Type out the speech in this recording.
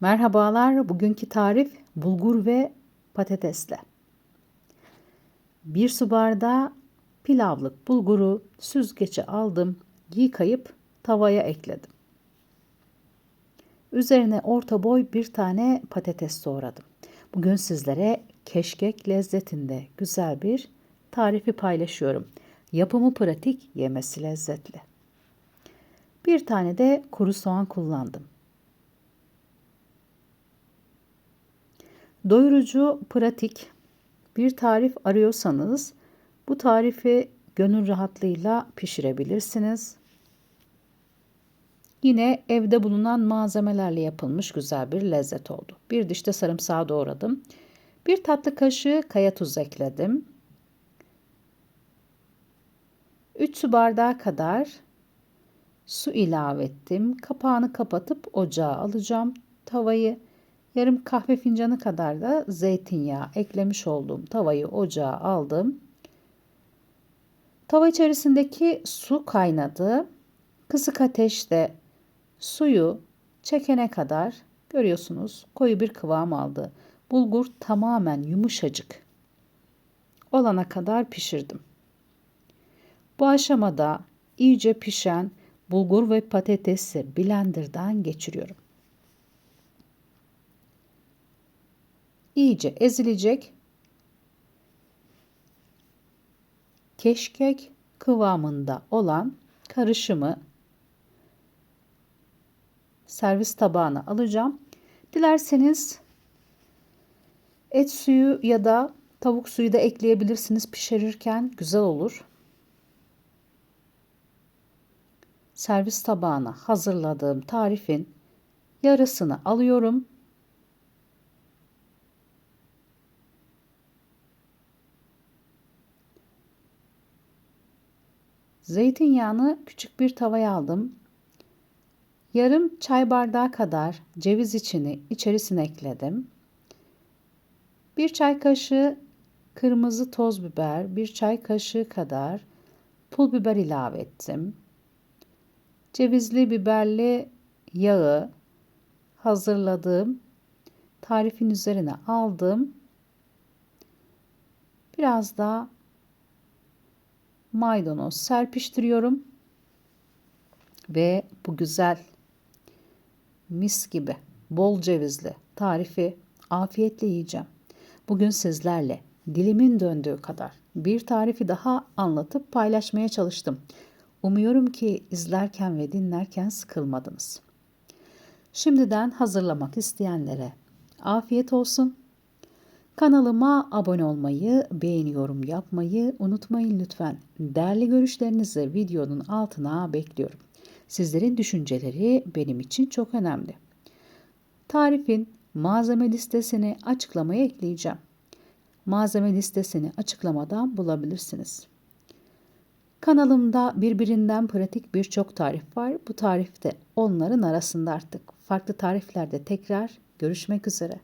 Merhabalar, bugünkü tarif bulgur ve patatesle. Bir su bardağı pilavlık bulguru süzgece aldım, yıkayıp tavaya ekledim. Üzerine orta boy bir tane patates doğradım. Bugün sizlere keşkek lezzetinde güzel bir tarifi paylaşıyorum. Yapımı pratik, yemesi lezzetli. Bir tane de kuru soğan kullandım. Doyurucu, pratik bir tarif arıyorsanız bu tarifi gönül rahatlığıyla pişirebilirsiniz. Yine evde bulunan malzemelerle yapılmış güzel bir lezzet oldu. Bir dişte sarımsağı doğradım. Bir tatlı kaşığı kaya tuz ekledim. 3 su bardağı kadar su ilave ettim. Kapağını kapatıp ocağa alacağım. Tavayı yarım kahve fincanı kadar da zeytinyağı eklemiş olduğum tavayı ocağa aldım. Tava içerisindeki su kaynadı. Kısık ateşte suyu çekene kadar görüyorsunuz koyu bir kıvam aldı. Bulgur tamamen yumuşacık olana kadar pişirdim. Bu aşamada iyice pişen bulgur ve patatesi blenderdan geçiriyorum. İyice ezilecek. Keşkek kıvamında olan karışımı servis tabağına alacağım. Dilerseniz et suyu ya da tavuk suyu da ekleyebilirsiniz pişirirken güzel olur. servis tabağına hazırladığım tarifin yarısını alıyorum. Zeytinyağını küçük bir tavaya aldım. Yarım çay bardağı kadar ceviz içini içerisine ekledim. Bir çay kaşığı kırmızı toz biber, bir çay kaşığı kadar pul biber ilave ettim cevizli biberli yağı hazırladığım tarifin üzerine aldım. Biraz daha maydanoz serpiştiriyorum. Ve bu güzel mis gibi bol cevizli tarifi afiyetle yiyeceğim. Bugün sizlerle dilimin döndüğü kadar bir tarifi daha anlatıp paylaşmaya çalıştım. Umuyorum ki izlerken ve dinlerken sıkılmadınız. Şimdiden hazırlamak isteyenlere afiyet olsun. Kanalıma abone olmayı, beğeni yorum yapmayı unutmayın lütfen. Değerli görüşlerinizi videonun altına bekliyorum. Sizlerin düşünceleri benim için çok önemli. Tarifin malzeme listesini açıklamaya ekleyeceğim. Malzeme listesini açıklamadan bulabilirsiniz. Kanalımda birbirinden pratik birçok tarif var. Bu tarif de onların arasında artık. Farklı tariflerde tekrar görüşmek üzere.